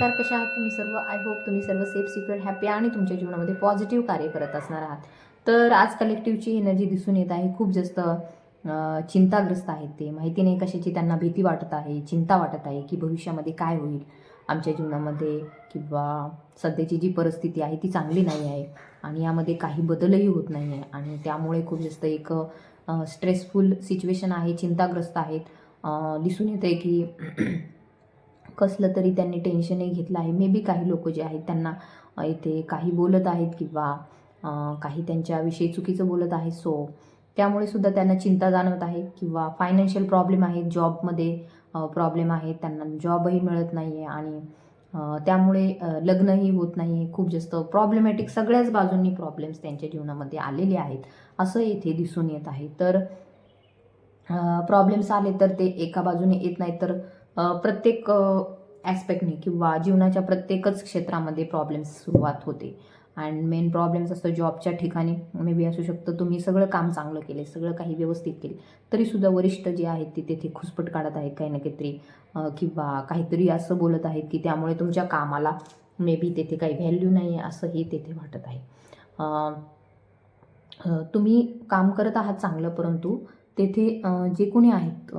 नमस्कार कशा आहात तुम्ही सर्व? आय होप तुम्ही सर्व सेफ सिक्युअर हॅपी आणि तुमच्या जीवनामध्ये पॉझिटिव्ह कार्य करत असणार आहात. तर आज कलेक्टिव्हची एनर्जी दिसून येत आहे. खूप जास्त चिंताग्रस्त आहेत ते. माहिती नाही कशाची त्यांना भीती वाटत आहे चिंता वाटत आहे की भविष्यामध्ये काय होईल आमच्या जीवनामध्ये किंवा सध्याची जी परिस्थिती आहे ती चांगली नाही आहे आणि यामध्ये काही बदलही होत नाही आहे आणि त्यामुळे खूप जास्त एक स्ट्रेसफुल सिच्युएशन आहे चिंताग्रस्त आहेत. दिसून येत आहे की कसलं तरी त्यांनी टेन्शनही घेतलं आहे. मे बी काही लोक जे आहेत त्यांना इथे काही बोलत आहेत किंवा काही त्यांच्याविषयी चुकीचं बोलत आहे सो त्यामुळे सुद्धा त्यांना चिंता जाणवत आहे किंवा फायनान्शियल प्रॉब्लेम आहेत जॉबमध्ये प्रॉब्लेम आहेत. त्यांना जॉबही मिळत नाही आहे आणि त्यामुळे लग्नही होत नाही आहे खूप जास्त प्रॉब्लेमॅटिक सगळ्याच बाजूंनी प्रॉब्लेम्स त्यांच्या जीवनामध्ये आलेले आहेत. असं येथे दिसून येत आहे. तर प्रॉब्लेम्स आले तर ते एका बाजूने येत नाही तर प्रत्येक ॲस्पेक्टने किंवा जीवनाच्या प्रत्येकच क्षेत्रामध्ये प्रॉब्लेम्स सुरुवात होते. अँड मेन प्रॉब्लेम्स असतं जॉबच्या ठिकाणी. मे बी असू शकतं तुम्ही सगळं काम चांगलं केले सगळं काही व्यवस्थित केले तरीसुद्धा वरिष्ठ जे आहेत ते तेथे खुसपट काढत आहेत काही ना काहीतरी. किंवा काहीतरी असं बोलत आहेत की त्यामुळे तुमच्या कामाला मे बी तेथे काही व्हॅल्यू नाही आहे असंही तेथे वाटत आहे. तुम्ही काम करत आहात चांगलं परंतु तेथे जे कोणी आहेत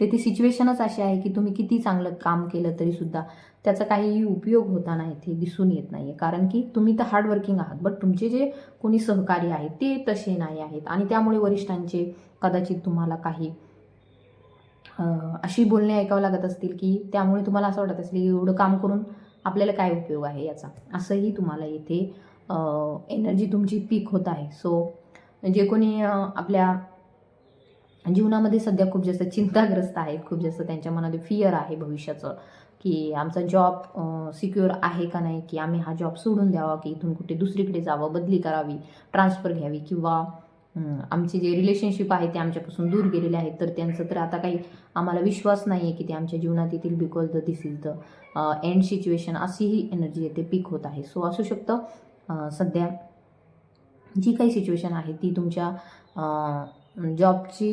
तेथे सिच्युएशनच अशी आहे की तुम्ही किती चांगलं काम केलं तरीसुद्धा त्याचा काहीही उपयोग होताना इथे दिसून येत नाही आहे कारण की तुम्ही तर हार्डवर्किंग आहात बट तुमचे जे कोणी सहकारी आहेत ते तसे नाही आहेत. आणि त्यामुळे वरिष्ठांचे कदाचित तुम्हाला काही अशी बोलणे ऐकावं लागत असतील की त्यामुळे तुम्हाला असं वाटत असेल की एवढं काम करून आपल्याला काय उपयोग आहे याचा? असंही तुम्हाला इथे एनर्जी तुमची पीक होत आहे. सो जे कोणी आपल्या जीवनामध्ये सध्या खूप जास्त चिंताग्रस्त आहेत खूप जास्त त्यांच्या मनामध्ये फिअर आहे भविष्याचं की आमचा जॉब सिक्युअर आहे का नाही की आम्ही हा जॉब सोडून द्यावा की इथून कुठे दुसरीकडे जावं बदली करावी ट्रान्सफर घ्यावी किंवा आमचे जे रिलेशनशिप आहे ते आमच्यापासून दूर गेलेले आहेत तर त्यांचं तर आता काही आम्हाला विश्वास नाही आहे की ते आमच्या जीवनात येतील because the this is the end situation अशीही एनर्जी येते पीक होत आहे. सो असू शकतं सध्या जी काही सिच्युएशन आहे ती तुमच्या जॉबची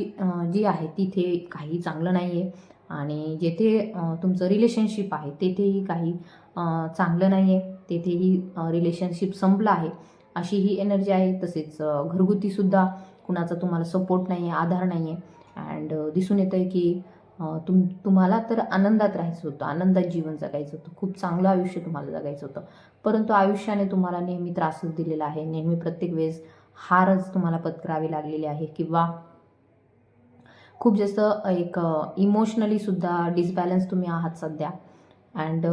जी आहे तिथे काही चांगलं नाही आहे आणि जेथे तुमचं रिलेशनशिप आहे तेथेही काही चांगलं नाही आहे तेथेही रिलेशनशिप संपलं आहे. अशी ही एनर्जी आहे. तसेच घरगुतीसुद्धा कुणाचा तुम्हाला सपोर्ट नाही आहे आधार नाही आहे अँड दिसून येतं आहे की तुम तुम्हाला तर आनंदात राहायचं होतं. आनंदात जीवन जगायचं होतं. खूप चांगलं आयुष्य तुम्हाला जगायचं होतं. परंतु आयुष्याने तुम्हाला नेहमी त्रासच दिलेला आहे. नेहमी प्रत्येक वेळेस हारच तुम्हाला पत्करावी लागलेली आहे किंवा खूप जास्त एक इमोशनली सुद्धा डिसबॅलन्स तुम्ही आहात सध्या. अँड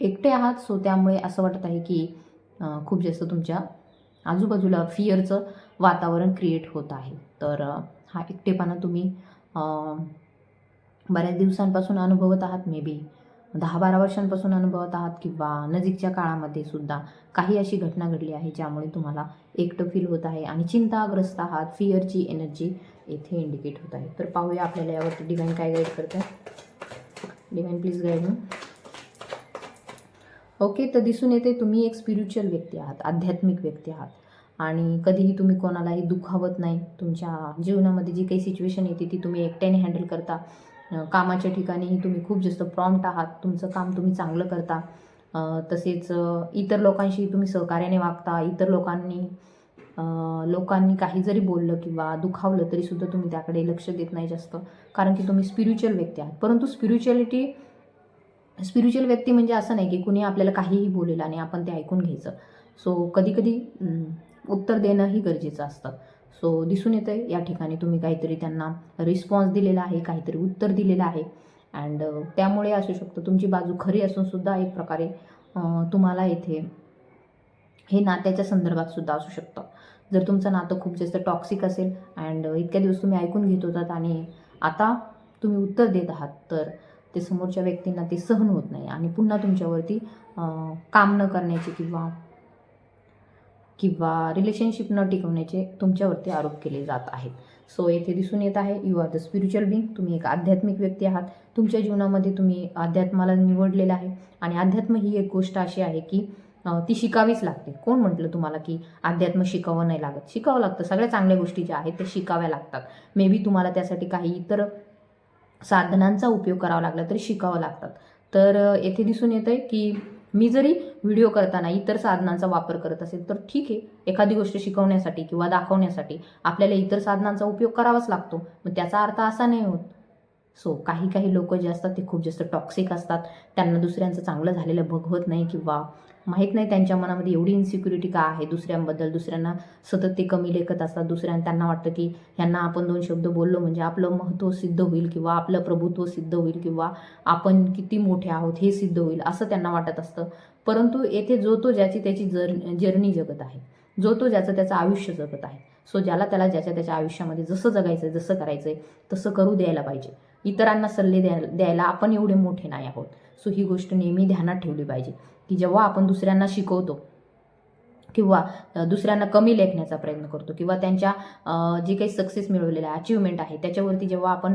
एकटे आहात सो त्यामुळे असं वाटत आहे की खूप जास्त तुमच्या आजूबाजूला फिअरचं वातावरण क्रिएट होत आहे. तर हा एकटेपणा तुम्ही बऱ्याच दिवसांपासून अनुभवत आहात मे बी दहा बारा वर्षांपासून अनुभवत आहात किंवा नजीकच्या काळामध्ये सुद्धा काही अशी घटना घडली आहे ज्यामुळे तुम्हाला एकटं फील होत आहे आणि चिंताग्रस्त आहात फिअरची एनर्जी येथे इंडिकेट होत आहे. तर पाहूया आपल्याला यावरती डिवाईन काय गाईड करतात डिवाईन प्लीज गाईड मी ओके तर दिसून येते तुम्ही एक स्पिरिच्युअल व्यक्ती आहात आध्यात्मिक व्यक्ती आहात. आणि कधीही तुम्ही कोणालाही दुखावत नाही. तुमच्या जीवनामध्ये जी काही सिच्युएशन येते ती तुम्ही एकट्याने हँडल करता. कामाच्या ठिकाणीही तुम्ही खूप जास्त प्रॉम्प्ट आहात. तुमचं काम तुम्ही चांगलं करता. तसेच इतर लोकांशी तुम्ही सहकार्याने वागता. इतर लोकांनी लोकांनी काही जरी बोललं किंवा दुखावलं तरीसुद्धा तुम्ही त्याकडे लक्ष देत नाही जास्त. कारण की तुम्ही स्पिरिच्युअल व्यक्ती आहात. परंतु स्पिरिच्युअलिटी स्पिरिच्युअल व्यक्ती म्हणजे असं नाही की कुणी आपल्याला काहीही बोलेल आणि आपण ते ऐकून घ्यायचं. सो कधी कधी उत्तर देणंही गरजेचं असतं. सो दिसून येतं आहे या ठिकाणी तुम्ही काहीतरी त्यांना रिस्पॉन्स दिलेला आहे काहीतरी उत्तर दिलेलं आहे. अँड त्यामुळे असू शकतं तुमची बाजू खरी असून सुद्धा एक प्रकारे तुम्हाला येथे हे नात्याच्या संदर्भात सुद्धा असू शकतं. जर तुमचं नातं खूप जास्त टॉक्सिक असेल अँड इतक्या दिवस तुम्ही ऐकून घेत होतात आणि आता तुम्ही उत्तर देत आहात तर ते समोरच्या व्यक्तींना ते सहन होत नाही आणि पुन्हा तुमच्यावरती काम न करण्याची किंवा किंवा रिलेशनशिप न टिकवण्याचे तुमच्यावरती आरोप केले जात आहेत. सो येथे दिसून येत आहे you are the spiritual being तुम्ही एक आध्यात्मिक व्यक्ती आहात. तुमच्या जीवनामध्ये तुम्ही अध्यात्माला निवडलेलं आहे. आणि अध्यात्म ही एक गोष्ट अशी आहे की ती शिकावीच लागते. कोण म्हटलं तुम्हाला की अध्यात्म शिकावं नाही लागत? शिकावं लागतं. सगळ्या चांगल्या गोष्टी ज्या आहेत त्या शिकाव्या लागतात. मे बी तुम्हाला त्यासाठी काही इतर साधनांचा उपयोग करावा लागला तरी शिकावं लागतात. तर येथे दिसून येतं आहे की मी जरी व्हिडिओ करताना इतर साधनांचा वापर करत असेल तर ठीक आहे. एखादी गोष्ट शिकवण्यासाठी किंवा दाखवण्यासाठी आपल्याला इतर साधनांचा उपयोग करावाच लागतो. मग त्याचा अर्थ असा नाही होत. सो काही काही लोक जे असतात ते खूप जास्त टॉक्सिक असतात. त्यांना दुसऱ्यांचं चांगलं झालेलं बघवत नाही किंवा माहीत नाही त्यांच्या मनामध्ये एवढी इन्सिक्युरिटी का आहे दुसऱ्यांबद्दल? दुसऱ्यांना सतत ते कमी लेखत असतात. दुसऱ्यांना त्यांना वाटतं की ह्यांना आपण दोन शब्द बोललो म्हणजे आपलं महत्त्व सिद्ध होईल किंवा आपलं प्रभुत्व सिद्ध होईल किंवा आपण किती मोठे आहोत हे सिद्ध होईल असं त्यांना वाटत असतं. परंतु येथे जो तो ज्याची त्याची जर जर्नी जगत आहे जो तो ज्याचं त्याचं आयुष्य जगत आहे सो ज्याला त्याला ज्याच्या त्याच्या आयुष्यामध्ये जसं जगायचं आहे जसं करायचं आहे तसं करू द्यायला पाहिजे. इतरांना सल्ले द्या द्यायला आपण एवढे मोठे नाही आहोत. सो ही गोष्ट नेहमी ध्यानात ठेवली पाहिजे. की जेव्हा आपण दुसऱ्यांना शिकवतो किंवा दुसऱ्यांना कमी लेखण्याचा प्रयत्न करतो किंवा त्यांच्या जे काही सक्सेस मिळवलेलं आहे अचिव्हमेंट आहे त्याच्यावरती जेव्हा आपण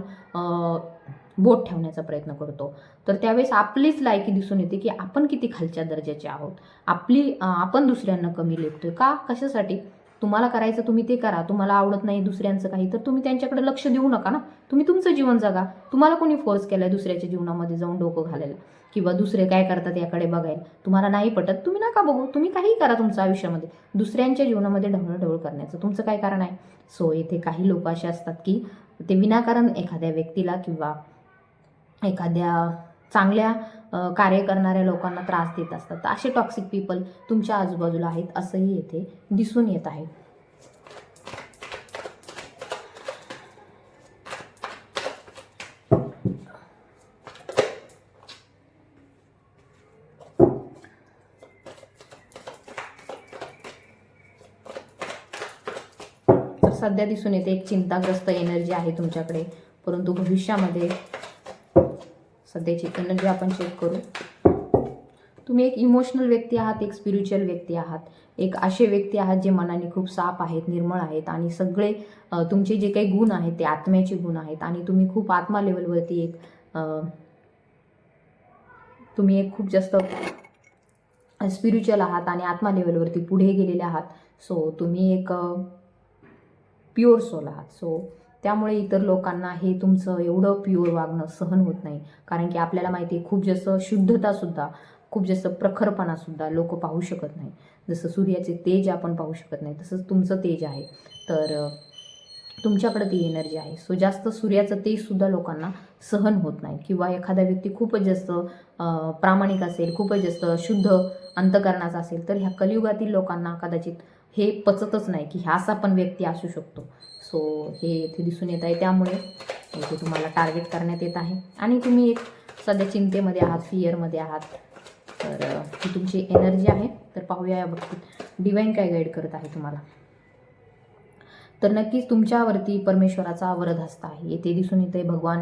बोट ठेवण्याचा प्रयत्न करतो तर त्यावेळेस आपलीच लायकी दिसून येते की आपण किती खालच्या दर्जाचे आहोत. आपली आपण दुसऱ्यांना कमी लेखतोय का? कशासाठी? तुम्हाला करायचं तुम्ही ते करा. तुम्हाला आवडत नाही दुसऱ्यांचं काही तर तुम्ही त्यांच्याकडे लक्ष देऊ नका ना. तुम्ही तुमचं जीवन जगा. तुम्हाला कोणी फोर्स केलाय दुसऱ्याच्या जीवनामध्ये जाऊन डोकं घालायला? किंवा दुसरे काय करतात याकडे बघायला? तुम्हाला नाही पटत? तुम्ही नका बघू. तुम्ही काही करा तुमच्या आयुष्यामध्ये. दुसऱ्यांच्या जीवनामध्ये ढवळढवळ करण्याचं तुमचं काय कारण आहे? सो येथे काही लोक असे असतात की ते विनाकारण एखाद्या व्यक्तीला किंवा एखाद्या चांगल्या कार्य करणाऱ्या लोकांना त्रास देत असतात. तर असे टॉक्सिक पीपल तुमच्या आजूबाजूला आहेत असंही येथे दिसून येत आहे. सध्या दिसून येते एक चिंताग्रस्त एनर्जी आहे तुमच्याकडे. परंतु भविष्यामध्ये सध्याची. एनर्जी म्हणजे आपण चेक करू. तुम्ही एक इमोशनल व्यक्ती आहात एक स्पिरिच्युअल व्यक्ती आहात. एक असे व्यक्ती आहात जे मनाने खूप साफ आहेत निर्मळ आहेत आणि सगळे तुमचे जे काही गुण आहेत ते आत्म्याचे गुण आहेत आणि तुम्ही खूप आत्मा लेवलवरती एक तुम्ही एक खूप जास्त स्पिरिच्युअल आहात आणि आत्मा लेवलवरती पुढे गेलेले आहात. सो तुम्ही एक प्युअर सोल आहात. सो त्यामुळे इतर लोकांना हे तुमचं एवढं प्युअर वागणं सहन होत नाही. कारण की आपल्याला माहिती आहे खूप जास्त शुद्धतासुद्धा खूप जास्त प्रखरपणासुद्धा लोक पाहू शकत नाही. जसं सूर्याचे तेज आपण पाहू शकत नाही तसंच तुमचं तेज आहे. तर तुमच्याकडे ती एनर्जी आहे. सो जास्त सूर्याचं तेजसुद्धा लोकांना सहन होत नाही. किंवा एखादा व्यक्ती खूपच जास्त प्रामाणिक असेल खूपच जास्त शुद्ध अंतकरणाचा असेल तर ह्या कलियुगातील लोकांना कदाचित हे पचतच नाही की ह्या असा पण व्यक्ती असू शकतो. सो हे इथे दिसून येत आहे. त्यामुळे इथे तुम्हाला टार्गेट करण्यात येत आहे. आणि तुम्ही एक सध्या चिंतेमध्ये आहात फिअरमध्ये आहात. तर ही तुमची एनर्जी आहे. तर पाहूया या बाबतीत डिवाईन काय गाईड करत आहे तुम्हाला. तर नक्कीच तुमच्यावरती परमेश्वराचा वरद हस्त आहे. येथे दिसून येते भगवान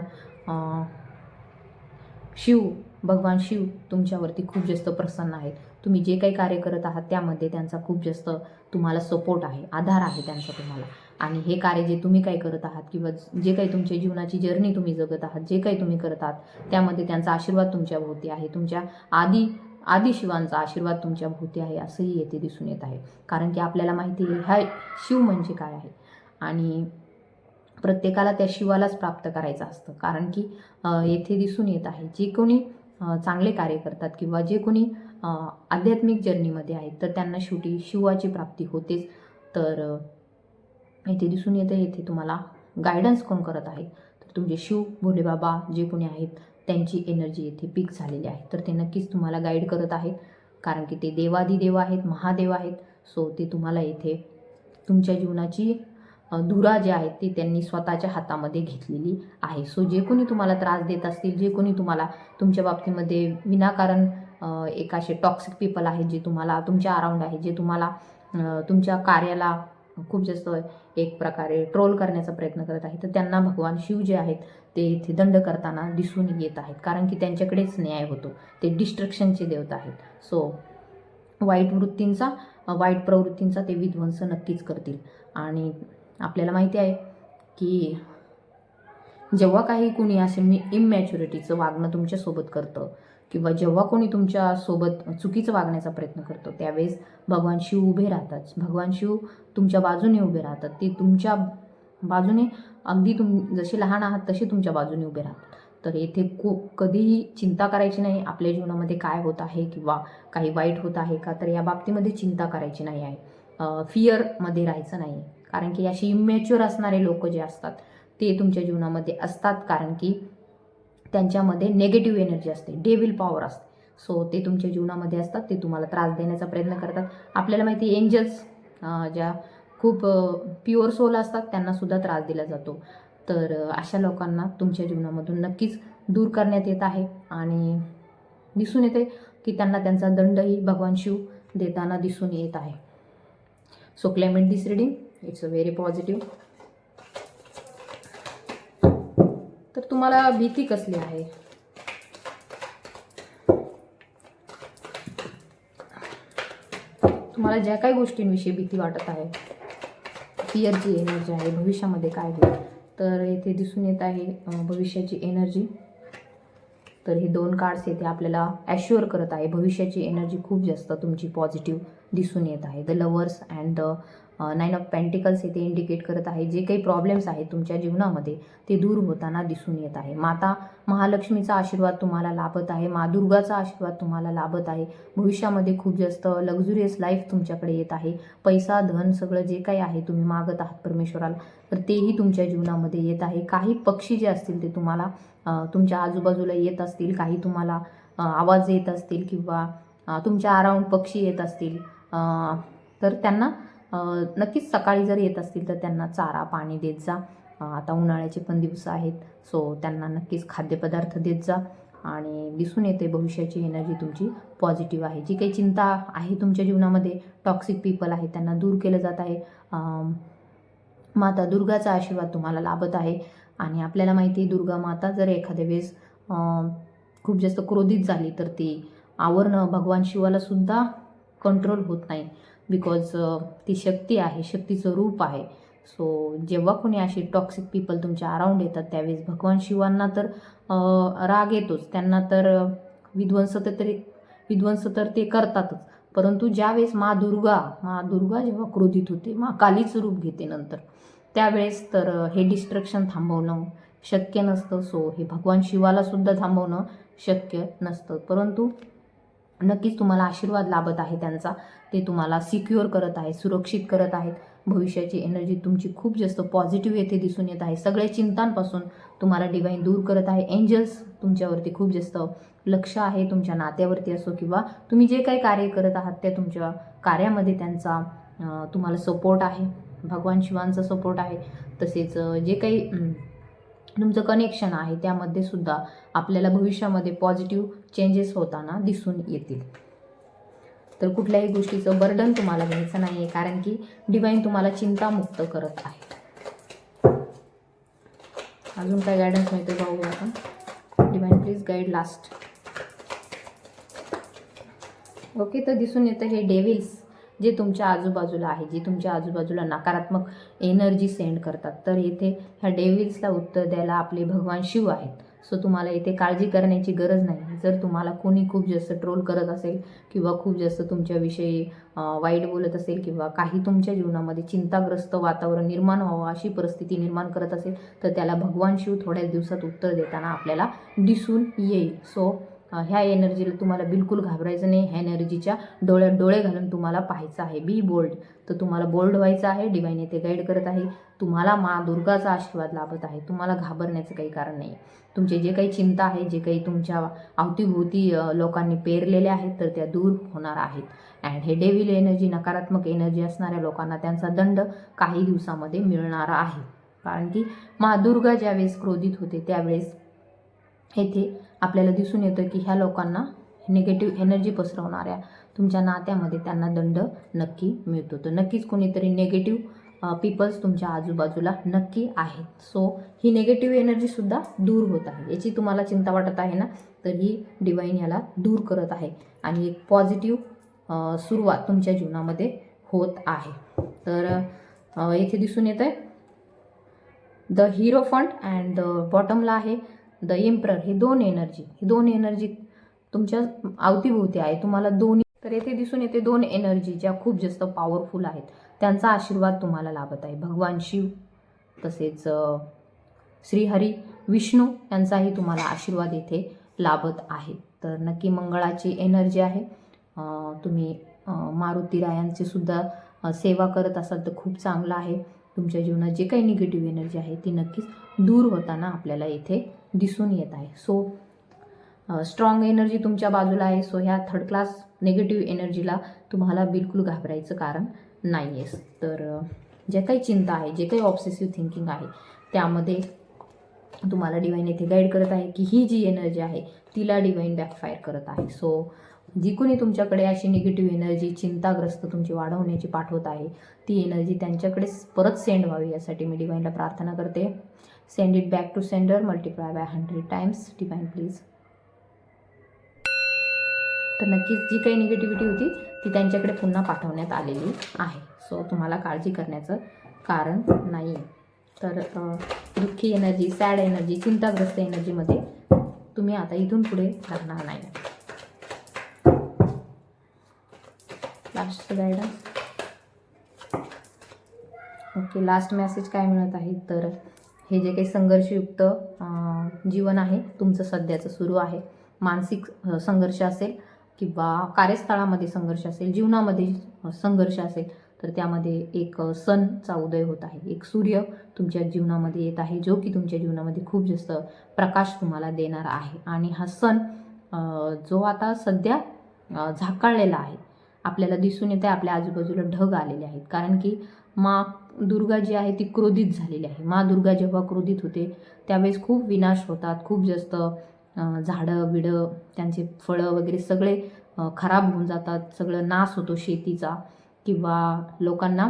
शिव. भगवान शिव तुमच्यावरती खूप जास्त प्रसन्न आहेत. तुम्ही जे काही कार्य करत आहात त्यामध्ये त्यांचा खूप जास्त तुम्हाला सपोर्ट आहे. आधार आहे त्यांचा तुम्हाला. आणि हे कार्य जे तुम्ही काय करत आहात किंवा जे काही तुमच्या जीवनाची जर्नी तुम्ही जगत आहात जे काही तुम्ही करत आहात त्यामध्ये त्यांचा आशीर्वाद तुमच्या भोवती आहे. तुमच्या आधी आदि शिवांचा आशीर्वाद तुमच्या भोवती आहे असंही येथे दिसून येत आहे. कारण की आपल्याला माहिती आहे ह्या शिव म्हणजे काय आहे? आणि प्रत्येकाला त्या शिवालाच प्राप्त करायचं असतं. कारण की येथे दिसून येत आहे जे कोणी चांगले कार्य करतात किंवा जे कोणी आध्यात्मिक जर्नीमध्ये आहेत तर त्यांना शेवटी शिवाची प्राप्ती होतेच. तर येथे दिसून येतं येथे तुम्हाला गायडन्स कोण करत आहे? तर तुमचे शिव भोलेबाबा जे कोणी आहेत त्यांची एनर्जी येथे पीक झालेली आहे. तर ते नक्कीच तुम्हाला गाईड करत आहेत कारण की ते देवादिदेव आहेत महादेव आहेत. सो ते तुम्हाला येथे तुमच्या जीवनाची धुरा जी आहे ती त्यांनी स्वतःच्या हातामध्ये घेतलेली आहे. सो जे कोणी तुम्हाला त्रास देत असतील जे कोणी तुम्हाला तुमच्या बाबतीमध्ये विनाकारण एक असे टॉक्सिक पीपल आहेत जे तुम्हाला तुमच्या अराउंड आहे जे तुम्हाला तुमच्या कार्याला खूप जास्त एक प्रकारे ट्रोल करण्याचा प्रयत्न करत आहे. तर त्यांना भगवान शिव जे आहेत ते इथे दंड करताना दिसून येत आहेत. कारण की त्यांच्याकडेच न्याय होतो. ते डिस्ट्रक्शनचे देवता आहेत. सो वाईट वृत्तींचा वाईट प्रवृत्तींचा ते विध्वंस नक्कीच करतील. आणि आपल्याला माहिती आहे की जेव्हा काही कुणी असे मी इमॅच्युरिटीचं वागणं तुमच्यासोबत करतं किंवा जेव्हा कोणी तुमच्यासोबत चुकीचं वागण्याचा प्रयत्न करतो त्यावेळेस भगवान शिव उभे राहतात. भगवान शिव तुमच्या बाजूने उभे राहतात. ते तुमच्या बाजूने अगदी तुम जसे लहान आहात तसे तुमच्या बाजूने उभे राहतात. तर येथे को कधीही चिंता करायची नाही आपल्या जीवनामध्ये काय होत आहे किंवा काही वाईट होत आहे का तर या बाबतीमध्ये चिंता करायची नाही आहे. फिअरमध्ये राहायचं नाही. कारण की असे इमॅच्युअर असणारे लोक जे असतात ते तुमच्या जीवनामध्ये असतात. कारण की त्यांच्यामध्ये नेगेटिव्ह एनर्जी असते डेविल पॉवर असते. सो ते तुमच्या जीवनामध्ये असतात ते तुम्हाला त्रास देण्याचा प्रयत्न करतात. आपल्याला माहिती एंजल्स ज्या खूप प्युअर सोल असतात त्यांनासुद्धा त्रास दिला जातो. तर अशा लोकांना तुमच्या जीवनामधून नक्कीच दूर करण्यात येत आहे आणि दिसून येते की त्यांना त्यांचा दंडही भगवान शिव देताना दिसून येत आहे. So climate this reading it's a very positive तर तुम्हाला भीती कसली आहे? तुम्हाला ज्या काही गोष्टींविषयी भीती वाटत आहे फिअरची एनर्जी आहे भविष्यामध्ये काय होईल? तर येथे दिसून येत आहे भविष्याची एनर्जी तर हे दोन कार्ड्स येथे आपल्याला ॲश्युअर करत आहे भविष्याची एनर्जी खूप जास्त तुमची पॉझिटिव्ह दिसून येत आहे. The lovers and the nine of pentacles येथे इंडिकेट करत आहे. जे काही प्रॉब्लेम्स आहेत तुमच्या जीवनामध्ये ते दूर होताना दिसून येत आहे. माता महालक्ष्मीचा आशीर्वाद तुम्हाला लाभत आहे. मा दुर्गाचा आशीर्वाद तुम्हाला लाभत आहे. भविष्यामध्ये खूप जास्त लक्झुरियस लाईफ तुमच्याकडे येत आहे. पैसा धन सगळं जे काही आहे तुम्ही मागत आहात परमेश्वराला तर तेही तुमच्या जीवनामध्ये येत आहे. काही पक्षी जे असतील ते तुम्हाला तुमच्या आजूबाजूला येत असतील काही तुम्हाला आवाज येत असतील किंवा तुमच्या अराऊंड पक्षी येत असतील तर त्यांना नक्कीच सकाळी जर येत असतील तर त्यांना चारा पाणी देत जा. आता उन्हाळ्याचे पण दिवस आहेत सो त्यांना नक्कीच खाद्यपदार्थ देत जा आणि दिसून येते भविष्याची एनर्जी तुमची पॉझिटिव्ह आहे. जी काही चिंता आहे तुमच्या जीवनामध्ये टॉक्सिक पीपल आहे त्यांना दूर केलं जात आहे. माता दुर्गाचा आशीर्वाद तुम्हाला लाभत आहे आणि आपल्याला माहिती आहे दुर्गा माता जर एखाद्या वेळेस खूप जास्त क्रोधित झाली तर ती आवरणं भगवान शिवाला सुद्धा कंट्रोल होत नाही. बिकॉज ती शक्ती आहे शक्तीचं रूप आहे. सो जेव्हा कोणी अशी टॉक्सिक पीपल तुमच्या अराउंड येतात त्यावेळेस भगवान शिवांना तर राग येतोच. त्यांना तर विध्वंस तर तरी विध्वंस तर ते करतातच. परंतु ज्यावेळेस मा दुर्गा मा दुर्गा जेव्हा क्रोधित होते मा कालीच रूप घेते नंतर त्यावेळेस तर हे डिस्ट्रक्शन थांबवणं शक्य नसतं. सो हे भगवान शिवाला सुद्धा थांबवणं शक्य नसतं. परंतु नक्कीच तुम्हाला आशीर्वाद लाभत आहे त्यांचा. ते तुम्हाला सिक्युअर करत आहे सुरक्षित करत आहेत. भविष्याची एनर्जी तुमची खूप जास्त पॉझिटिव्ह येथे दिसून येत आहे. सगळ्या चिंतांपासून तुम्हाला डिवाईन दूर करत आहे. एंजल्स तुमच्यावरती खूप जास्त लक्ष आहे. तुमच्या नात्यावरती असो किंवा तुम्ही जे काही कार्य करत आहात त्या तुमच्या कार्यामध्ये त्यांचा तुम्हाला सपोर्ट आहे. भगवान शिवांचा सपोर्ट आहे. तसेच जे काही तुमचं कनेक्शन आहे त्यामध्ये सुद्धा आपल्याला भविष्यामध्ये पॉझिटिव्ह चेंजेस होताना दिसून येतील. तर कुठल्याही गोष्टीचं बर्डन तुम्हाला घ्यायचं नाही आहे कारण की डिवाईन तुम्हाला चिंतामुक्त करत आहे. अजून काय गायडन्स मिळते पाहू आपण. Divine please guide last okay तर दिसून येतं हे डेव्हिल्स जे तुमच्या आजूबाजूला आहे जे तुमच्या आजूबाजूला नकारात्मक एनर्जी सेंड करतात तर इथे ह्या डेव्हिल्सला उत्तर द्यायला आपले भगवान शिव आहेत. सो तुम्हाला इथे काळजी करण्याची गरज नाही. जर तुम्हाला कोणी खूप जास्त ट्रोल करत असेल किंवा खूप जास्त तुमच्याविषयी वाईट बोलत असेल किंवा काही तुमच्या जीवनामध्ये चिंताग्रस्त वातावरण निर्माण व्हावं अशी परिस्थिती निर्माण करत असेल तर त्याला भगवान शिव थोड्याच दिवसात उत्तर देताना आपल्याला दिसून येईल. सो ह्या एनर्जीला तुम्हाला बिलकुल घाबरायचं नाही. ह्या एनर्जीच्या डोळ्यात डोळे घालून तुम्हाला पाहायचं आहे. बी बोल्ड तर तुम्हाला बोल्ड व्हायचं आहे. डिवाईन येथे गाईड करत आहे. तुम्हाला मा दुर्गाचा आशीर्वाद लाभत आहे. तुम्हाला घाबरण्याचं काही कारण नाही. तुमचे जे काही चिंता आहे जे काही तुमच्या अवतीभोवती लोकांनी पेरलेले आहेत तर त्या दूर होणार आहेत. अँड हे डेविल एनर्जी नकारात्मक एनर्जी असणाऱ्या लोकांना त्यांचा दंड काही दिवसामध्ये मिळणार आहे. कारण की मा दुर्गा ज्यावेळेस क्रोधित होते त्यावेळेस येथे आपल्याला दिसून येतं की ह्या लोकांना निगेटिव्ह एनर्जी पसरवणाऱ्या तुमच्या नात्यामध्ये त्यांना दंड नक्की मिळतो. तर नक्कीच कोणीतरी नेगेटिव्ह पीपल्स तुमच्या आजूबाजूला नक्की आहेत. सो ही नेगेटिव्ह एनर्जीसुद्धा दूर होत आहे. याची तुम्हाला चिंता वाटत आहे ना? तर ही डिवाईन याला दूर करत आहे आणि एक पॉझिटिव्ह सुरुवात तुमच्या जीवनामध्ये होत आहे. तर येथे दिसून येत आहे the hierophant and the बॉटमला आहे. द एम्प्रर हे दोन एनर्जी ही दोन एनर्जी तुमच्या अवतीभोवती आहे. तुम्हाला दोन्ही तर येथे दिसून येते दोन एनर्जी ज्या खूप जास्त पॉवरफुल आहेत. त्यांचा आशीर्वाद तुम्हाला लाभत आहे. भगवान शिव तसेच श्रीहरी विष्णू यांचाही तुम्हाला आशीर्वाद येथे लाभत आहे. तर नक्की मंगळाची एनर्जी आहे. तुम्ही अं, मारुती रायांची सुद्धा सेवा करत असाल तर खूप चांगलं आहे. तुमच्या जीवनात जे काही निगेटिव्ह एनर्जी आहे ती नक्कीच दूर होताना आपल्याला येथे दिसून येत आहे. सो स्ट्रॉंग एनर्जी तुमच्या बाजूला आहे. सो ह्या थर्ड क्लास निगेटिव्ह एनर्जीला तुम्हाला बिलकुल घाबरायचं कारण नाही आहे तर जे काही चिंता आहे जे काही ऑब्सेसिव्ह थिंकिंग आहे त्यामध्ये तुम्हाला डिवाईन येथे गाईड करत आहे की ही जी एनर्जी आहे तिला डिवाईन बॅकफायर करत आहे. सो जी कोणी तुमच्याकडे अशी निगेटिव्ह एनर्जी चिंताग्रस्त तुमची वाढवण्याची पाठवत आहे ती एनर्जी त्यांच्याकडे परत सेंड व्हावी यासाठी मी डिवाईनला प्रार्थना करते. Send it back to sender multiply by hundred times divine please तर नक्कीच जी काही निगेटिव्हिटी होती ती त्यांच्याकडे पुन्हा पाठवण्यात आलेली आहे. सो तुम्हाला काळजी करण्याचं कारण नाही तर दुःखी एनर्जी सॅड एनर्जी चिंताग्रस्त एनर्जीमध्ये तुम्ही आता इथून पुढे राहणार नाही. Last guidance okay last message काय मिळत आहे? तर हे जे काही संघर्षयुक्त जीवन आहे तुमचं सध्याचं सुरू आहे. मानसिक संघर्ष असेल किंवा कार्यस्थळामध्ये संघर्ष असेल जीवनामध्ये संघर्ष असेल तर त्यामध्ये एक सणचा उदय होत आहे. एक सूर्य तुमच्या जीवनामध्ये येत आहे जो की तुमच्या जीवनामध्ये खूप जास्त प्रकाश तुम्हाला देणार आहे. आणि हा सण जो आता सध्या झाकळलेला झाकाळलेला आहे आपल्याला दिसून येते आपल्या आजूबाजूला ढग आलेले आहेत. कारण की मा दुर्गा जी आहे ती क्रोधित झालेली आहे. मा दुर्गा जेव्हा क्रोधित होते त्यावेळेस खूप विनाश होतात. खूप जास्त झाडं बिडं त्यांचे फळं वगैरे सगळे खराब होऊन जातात. सगळं नाश होतो शेतीचा किंवा लोकांना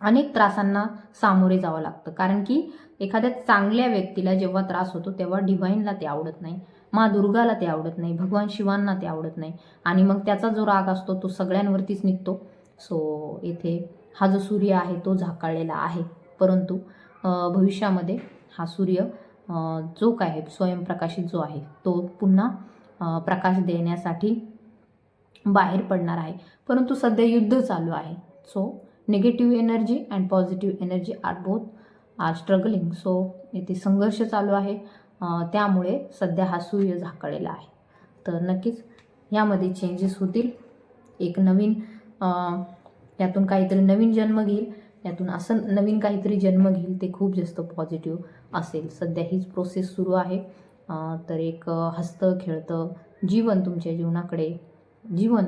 अनेक त्रासांना सामोरे जावं लागतं. कारण की एखाद्या चांगल्या व्यक्तीला जेव्हा त्रास होतो तेव्हा डिव्हाइनला ते आवडत नाही. मा दुर्गाला ते आवडत नाही. भगवान शिवांना ते आवडत नाही. आणि मग त्याचा जो राग असतो तो सगळ्यांवरतीच निघतो. सो येथे हा जो सूर्य आहे तो झाकाळलेला आहे. परंतु भविष्यामध्ये हा सूर्य जो काय आहे स्वयंप्रकाशित जो आहे तो पुन्हा प्रकाश देण्यासाठी बाहेर पडणार आहे. परंतु सध्या युद्ध चालू आहे. So negative energy and positive energy are both are struggling so येथे संघर्ष चालू आहे. त्यामुळे सध्या हा सूर्य झाकळलेला आहे. तर नक्कीच यामध्ये चेंजेस होतील. एक नवीन यातून काहीतरी नवीन जन्म घेईल यातून असं नवीन काहीतरी जन्म घेईल ते खूप जास्त पॉझिटिव्ह असेल. सध्या हीच प्रोसेस सुरू आहे. तर एक हसतं खेळतं जीवन तुमच्या जीवनाकडे जीवन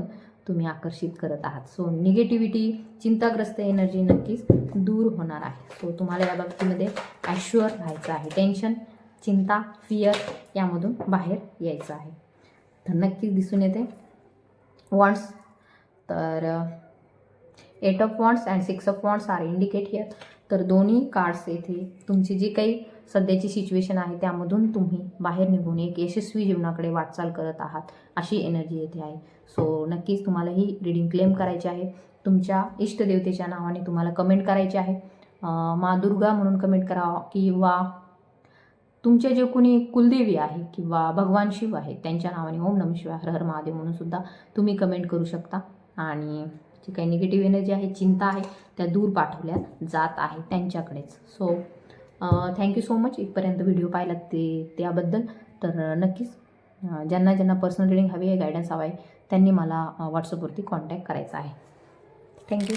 तुम्ही आकर्षित करत आहात. सो निगेटिव्हिटी चिंताग्रस्त एनर्जी नक्कीच दूर होणार आहे. सो तुम्हाला या बाबतीमध्ये ॲश्युअर राहायचं आहे. टेन्शन चिंता फिअर यामधून बाहेर यायचं आहे. तर नक्कीच दिसून येते. वॉन्ट्स तर eight of wands and six of wands are indicate here. तर दोन्ही कार्ड्स येथे तुमची जी काही सध्याची सिच्युएशन आहे त्यामधून तुम्ही बाहेर निघून एक यशस्वी जीवनाकडे वाटचाल करत आहात अशी एनर्जी येथे आहे. सो नक्कीच तुम्हाला ही रिडिंग क्लेम करायची आहे. तुमच्या इष्टदेवतेच्या नावाने तुम्हाला कमेंट करायची आहे. मा दुर्गा म्हणून कमेंट करा किंवा तुमचे जे कोणी कुलदेवी आहे किंवा भगवान शिव आहे त्यांच्या नावाने ओम नम शिवाय हर हर महादेव म्हणून सुद्धा तुम्ही कमेंट करू शकता. आणि जी काही निगेटिव्ह एनर्जी आहे चिंता आहे त्या दूर पाठवल्या जात आहे त्यांच्याकडेच. So thank you so much इथपर्यंत व्हिडिओ पाहिलात ते त्याबद्दल. तर नक्कीच ज्यांना ज्यांना पर्सनल रिडिंग हवी आहे गायडन्स हवा आहे त्यांनी मला व्हॉट्सअपवरती कॉन्टॅक्ट करायचा आहे. थँक्यू